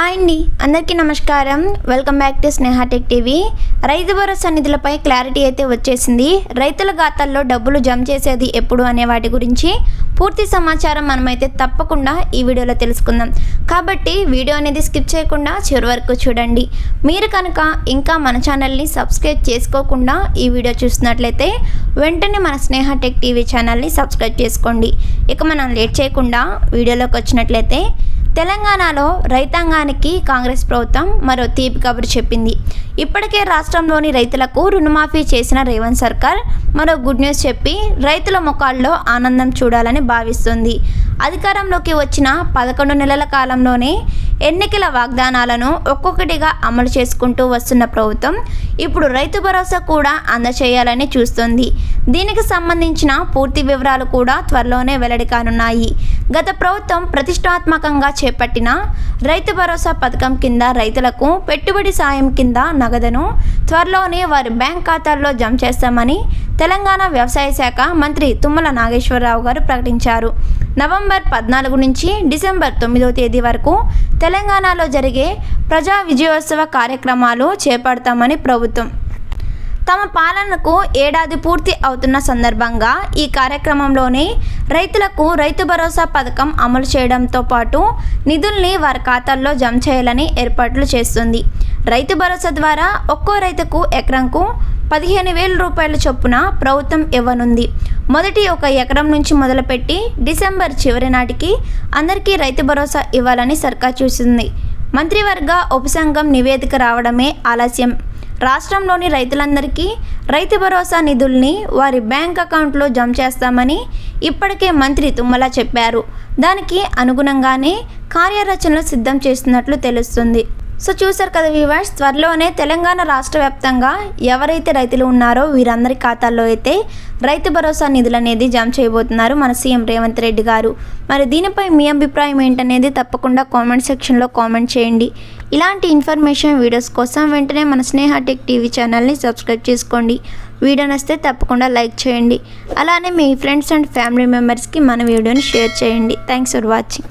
Hi అండి అందరికీ నమస్కారం. Welcome back to Sneha tech TV. Rythu Bharosa నిధులపై clarity అయితే వచ్చేసింది. రైతుల ఖాతాల్లో డబ్బులు జమ చేసేది ఎప్పుడు అనే వాటి గురించి పూర్తి సమాచారం మనమైతే తప్పకుండా ఈ వీడియోలో తెలుసుకుందాం. కాబట్టి వీడియో అనేది స్కిప్ చేయకుండా చివరి వరకు చూడండి. మీరు కనుక ఇంకా మన ఛానల్ని సబ్స్క్రైబ్ చేసుకోకుండా ఈ వీడియో చూస్తున్నట్లయితే వెంటనే మన స్నేహ టెక్ టీవీ ఛానల్ని సబ్స్క్రైబ్ చేసుకోండి. ఇక మనం లేట్ చేయకుండా వీడియోలోకి వచ్చినట్లయితే తెలంగాణలో రైతాంగానికి కాంగ్రెస్ ప్రభుత్వం మరో తీపి కబురు చెప్పింది. ఇప్పటికే రాష్ట్రంలోని రైతులకు రుణమాఫీ చేసిన రేవంత్ సర్కార్ మరో గుడ్ న్యూస్ చెప్పి రైతుల ముఖాల్లో ఆనందం చూడాలని భావిస్తుంది. అధికారంలోకి వచ్చిన పదకొండు నెలల కాలంలోనే ఎన్నికల వాగ్దానాలను ఒక్కొక్కటిగా అమలు చేసుకుంటూ వస్తున్న ప్రభుత్వం ఇప్పుడు రైతు భరోసా కూడా అందచేయాలని చూస్తుంది. దీనికి సంబంధించిన పూర్తి వివరాలు కూడా త్వరలోనే వెల్లడి కానున్నాయి. గత ప్రభుత్వం ప్రతిష్టాత్మకంగా చేపట్టిన రైతు భరోసా పథకం కింద రైతులకు పెట్టుబడి సాయం కింద నగదును త్వరలోనే వారి బ్యాంక్ ఖాతాల్లో జమ చేస్తామని తెలంగాణ వ్యవసాయ శాఖ మంత్రి తుమ్మల నాగేశ్వరరావు గారు ప్రకటించారు. నవంబర్ పద్నాలుగు నుంచి డిసెంబర్ తొమ్మిదో తేదీ వరకు తెలంగాణలో జరిగే ప్రజా విజయోత్సవ కార్యక్రమాలు చేపడతామని ప్రభుత్వం తమ పాలనకు ఏడాది పూర్తి అవుతున్న సందర్భంగా ఈ కార్యక్రమంలోనే రైతులకు రైతు భరోసా పథకం అమలు చేయడంతో పాటు నిధుల్ని వారి ఖాతాల్లో జమ చేయాలని ఏర్పాట్లు చేస్తుంది. రైతు భరోసా ద్వారా ఒక్కో రైతుకు ఎకరంకు పదిహేను వేల రూపాయల చొప్పున ప్రభుత్వం ఇవ్వనుంది. మొదటి ఒక ఎకరం నుంచి మొదలుపెట్టి డిసెంబర్ చివరి నాటికి అందరికీ రైతు భరోసా ఇవ్వాలని సర్కార్ చూసింది. మంత్రివర్గ ఉపసంఘం నివేదిక రావడమే ఆలస్యం. రాష్ట్రంలోని రైతులందరికీ రైతు భరోసా నిధుల్ని వారి బ్యాంక్ అకౌంట్లో జమ చేస్తామని ఇప్పటికే మంత్రి తుమ్మల చెప్పారు. దానికి అనుగుణంగానే కార్యరచనలు సిద్ధం చేస్తున్నట్లు తెలుస్తుంది. సో చూసారు కదా వివర్స్ త్వరలోనే తెలంగాణ రాష్ట్ర వ్యాప్తంగా ఎవరైతే రైతులు ఉన్నారో వీరందరి ఖాతాల్లో అయితే రైతు భరోసా నిధులు అనేది జమ చేయబోతున్నారు మన సీఎం రేవంత్ రెడ్డి గారు. మరి దీనిపై మీ అభిప్రాయం ఏంటనేది తప్పకుండా కామెంట్ సెక్షన్లో కామెంట్ చేయండి. ఇలాంటి ఇన్ఫర్మేషన్ వీడియోస్ కోసం వెంటనే మన స్నేహ టెక్ టీవీ ఛానల్ని సబ్స్క్రైబ్ చేసుకోండి. వీడియో నస్తే తప్పకుండా లైక్ చేయండి. అలానే మీ ఫ్రెండ్స్ అండ్ ఫ్యామిలీ మెంబర్స్కి మన వీడియోని షేర్ చేయండి. Thanks for watching